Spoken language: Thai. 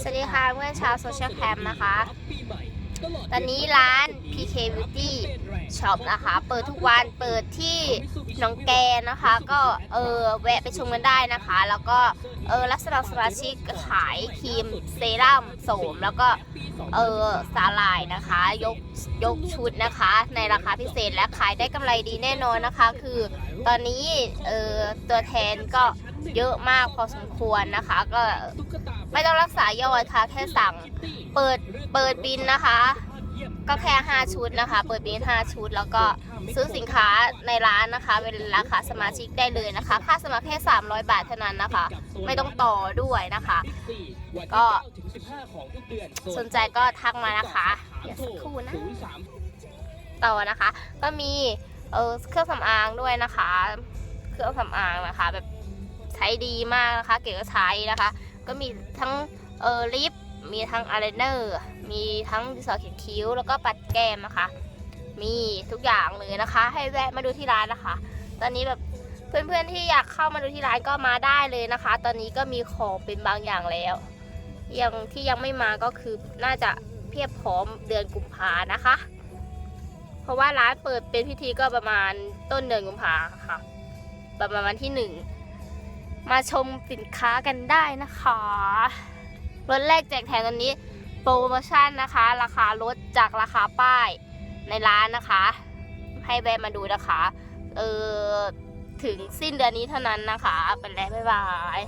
สวัสดีค่ะเพื่อนชาวโซเชียลแคมนะคะ ตอนนี้ร้าน PK Beauty Shop นะคะ เปิดทุกวันเปิดที่หนองแกนนะคะ ก็เออแวะไปชมกันได้นะคะ แล้วก็เออรับสมัครสมาชิกขายครีมเซรั่มโสม แล้วก็เออสาหร่ายนะคะ ยกยกชุดนะคะ ในราคาพิเศษและขายได้กำไรดีแน่นอนนะคะ คือตอนนี้เออตัวแทนก็ เยอะมากพอสมควรนะคะ ก็ไม่ต้องรักษายอดค่ะ แค่สั่งเปิดเปิดบินนะคะ ก็แค่ 5 ชุดนะคะ เปิดบิน 5 ชุด แล้วก็ซื้อสินค้าในร้านนะคะ เป็นราคาสมาชิกได้เลยนะคะ ค่าสมัครแค่300 บาทเท่านั้นนะคะ ไม่ต้องต่อด้วยนะคะ ก็สนใจก็ทักมานะคะเดี๋ยวสักครู่นะต่อนะคะ ก็มีเออเครื่องสำอางด้วยนะคะ เครื่องสำอางนะคะแบบ ช้ดีมากนะคะ เก๋ก็ใช้นะคะ ก็มีทั้งเออลิป มีทั้งอายไลเนอร์ มีทั้งดินสอเขียนคิ้ว แล้วก็ปัดแก้มนะคะ มีทุกอย่างเลยนะคะ ให้แวะมาดูที่ร้านนะคะ ตอนนี้แบบเพื่อนๆที่อยากเข้ามาดูที่ร้านก็มาได้เลยนะคะ ตอนนี้ก็มีของเป็นบางอย่างแล้วยังที่ยังไม่มาก็คือน่าจะเพียบพร้อมเดือนกุมภานะคะ เพราะว่าร้านเปิดเป็นพิธีก็ประมาณต้นเดือนกุมภาค่ะ ประมาณวันที่หนึ่ง มาชมสินค้ากันได้นะคะรถแรกแจกแถมตอนนี้โปรโมชั่นนะคะ ราคารถจากราคาป้ายในร้านนะคะ ให้แวะมาดูนะคะ เออถึงสิ้นเดือนนี้เท่านั้นนะคะ เป็นแล้วบ๊ายบาย